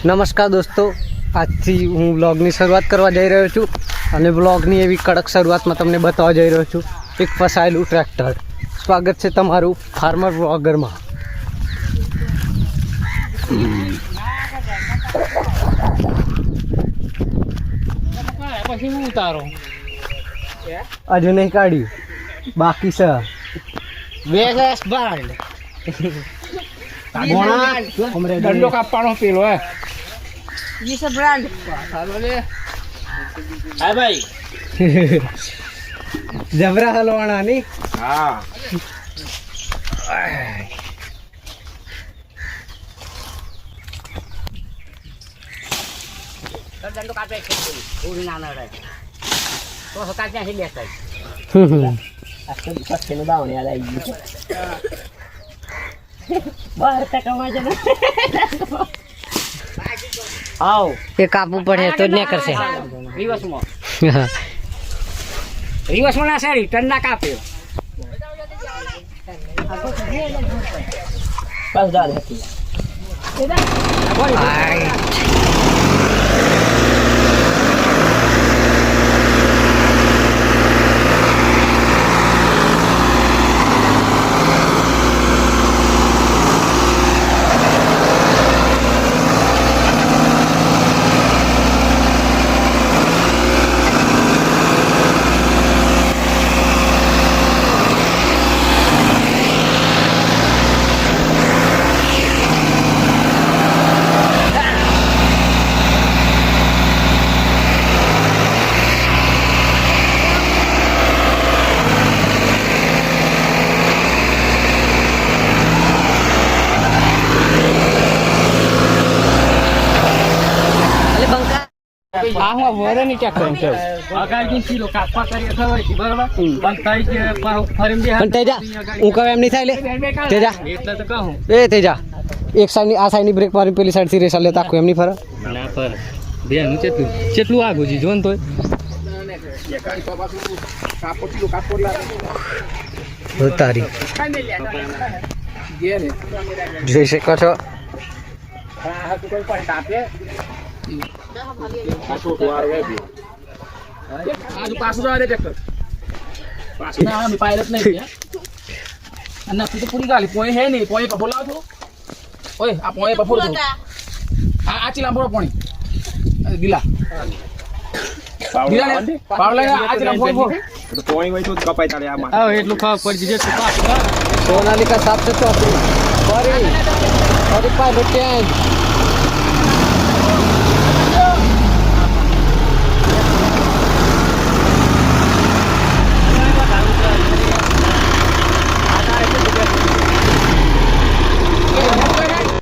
નમસ્કાર દોસ્તો આજથી હું બ્લોગની શરૂઆત કરવા જઈ રહ્યો છું અને બ્લોગની એવી કડક શરૂઆતમાં તમને બતાવવા જઈ રહ્યો છું. એક ફસાયેલું ટ્રેક્ટર સ્વાગત છે તમારું ફાર્મર બ્લોગરમાં પછી હું ઉતારો હજુ નહીં કાઢ્યું. બાકી છે. વેગસ બાંડ દંડો કાપવાનો પેલો હે. This a brand. હા ભાઈ જબરા હલવાણા ની હા દંડો કાપે છે પૂરી ના નડે તો હકા ક્યાંથી બેસાય બહાર ટકામાં છે આવ. એ કાપવું પડે તો જ ને કરશે રિવર્સમાં. રિવર્સમાં ના સારી ટન ના કાપ્યો આ હું વરેની ટ્રેક્ટર છે અગાડી કિલો કાપવા કરીએ ખબર છે બરાબર? પણ તઈ કે પણ તેજા હું કહું એમ નહીં થાય લે. તેજા. એટલે તો કહું. એ તેજા એક સાઈડની આ સાઈડની બ્રેક મારી પેલી સાઈડથી રેસા લેતા આખું એમ નહીં ફરે. ના પર બે નું કેટલું કેટલું આગું છે જોન તોય. તારી. જોઈ શકો છો. પાછું જવા દે ટ્રેક્ટર પાછું ના આવે પાયલટ નહીં અને તું તો પૂરી ગાલી પોઈ હે નહીં પોઈ પફો લાવ ઓય આ પોઈ પફો છો આ આ ચીલા ફોડો પોણી ગીલા ગીલા ને પાવલા આ ચીલા પાછું ચેન્જ આટલાક લાઈ ને શું કરવાનું પેલા ભાઈ આટલાક લાઈ દી ના, ના. પડે ભૈયા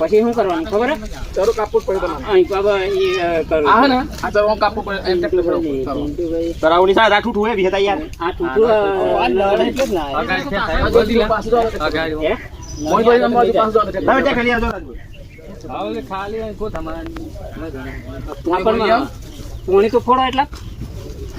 પછી શું કરવાનું ખબર? ચરો કાપવું પડે અ, કરવું. આ હે ને આ કાપવું પડે એમ ટ્રેક્ટર ચરો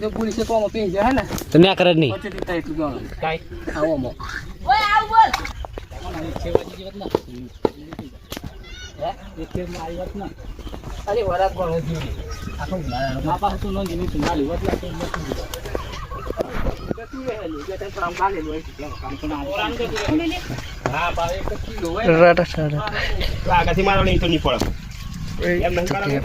જો પોલીસે કોમ પી જાય હે ને તો ના કરે જ નહીં પછીથી થાય એટલું ગણો કાંઈ આવો મો અરે વરાત પણ હોતી નહીં. આખું મા પાસે તો નોંધી નહીં માલી વતલા તો નથી દીધા. જતું રહેલું, જે તે કામ કાઢેલું હોય છે, કામ તો ના આવે. હા પાવે એક જ કિલો હોય તો આગળથી મારો નહીં તો નહીં પડે એમ નહીં કરે જો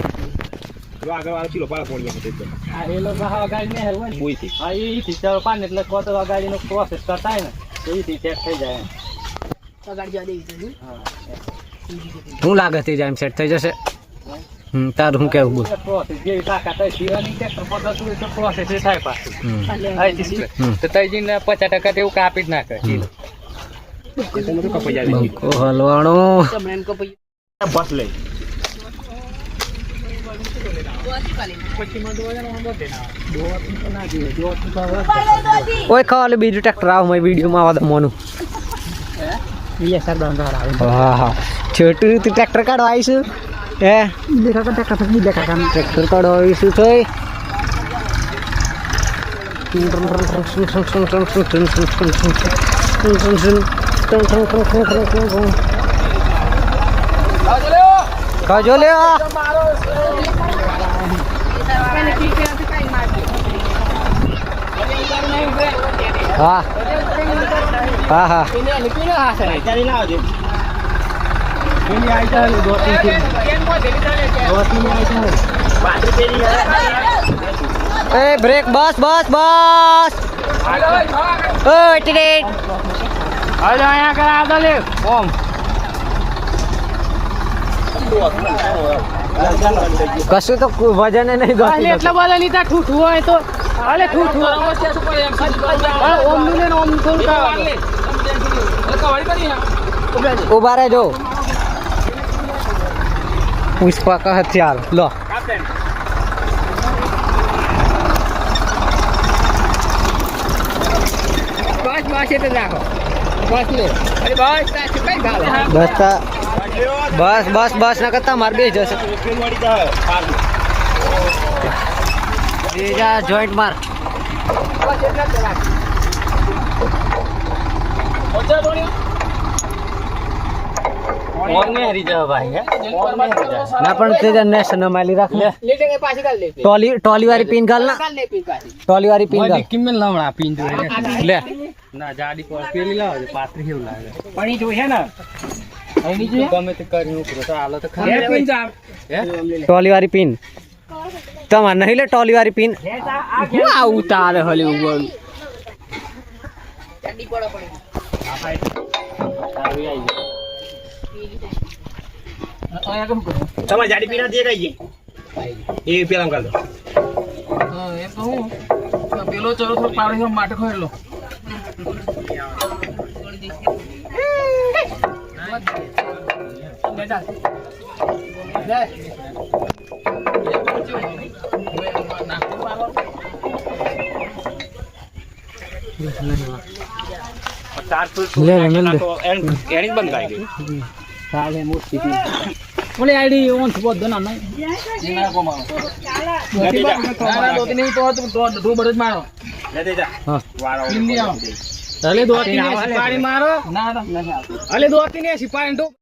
આગળ વાળો કિલો પાડા પડી જાય એ લોકો હા ને હેરવા ને હા એ થી ચાલો પાન એટલે કોતો ગાડીનો પ્રોસેસ કરતા ને તો એ થી ચેક થઈ જાય શું લાગે તે જાય સેટ થઈ જશે? તારું હું કેવું બોલ? પ્રોસેસ તાકાત હોય તો પ્રોસેસ એ થાય પાછું તો તઈ જઈને પચાસ ટકા તેવું કાપી જ નાખે કપાઈ હલવાણો. બસ લઈ. ઓય ખાવા બીજું ટ્રેક્ટર આવ, મારી વિડીયોમાં આવવા દો મોનું હા હા છોટું તું ટ્રેક્ટર કાઢવા આવીશું, હે? ટ્રેક્ટર કાઢવા આવીશું તો કાજો લે હા હા હા અત્યારે ના આવજે એ બ્રેક બસ બસ બસ ઓ ટીડેટ હવે અહીંયા આગળ આગળ લે ઓમ કશું તો વજન નહીં એટલે ગોતી એટલા બધા લીધા ઠૂઠું હોય તો હાલે ઠૂઠું ઓમનું ને ઓમનું થોડું. ઊભા રહેજો. પુષ્પા કા હથિયાર. લો. બસ બસ એટલે રાખો. બસ લે. અરે બસ કઈ ગાળો? બસ બસ બસ બસ ના કરતા મારે બે જશે. બીજા જોઈન્ટ માર. ટોલી ટોલી વાળી પિન ગાલ ના લે પી પાછી ટોલી વાળી પિન ગાલ કિંમત લાવણા પીન લે. ના જાડી પેલી લાવો પાત્રી એવું લાગે. પણ ઈ જોઈએ ને? પીન ટોલી વાળી પિન. તમારે નહીં લે ટોલી વાળી પિન? હું આવું તારે હલી ઉપર તમારે જાડી પીના દે કઈ એ પેલા કાઢો એમ તો પેલો ચલો થોડો પાડો માટે ખોયેલો લે લે બંધ મોટી પીન ઓલે આઈડી ઓન થબો દના નહીં ના કોમાવો ના ના દોતી નહીં તો તો ઢો બરજ મારો લે દે જા હા. હિન્દી આવો અલે દોતી ને સિપારી મારો ના ના અલે દોતી ને સિપારી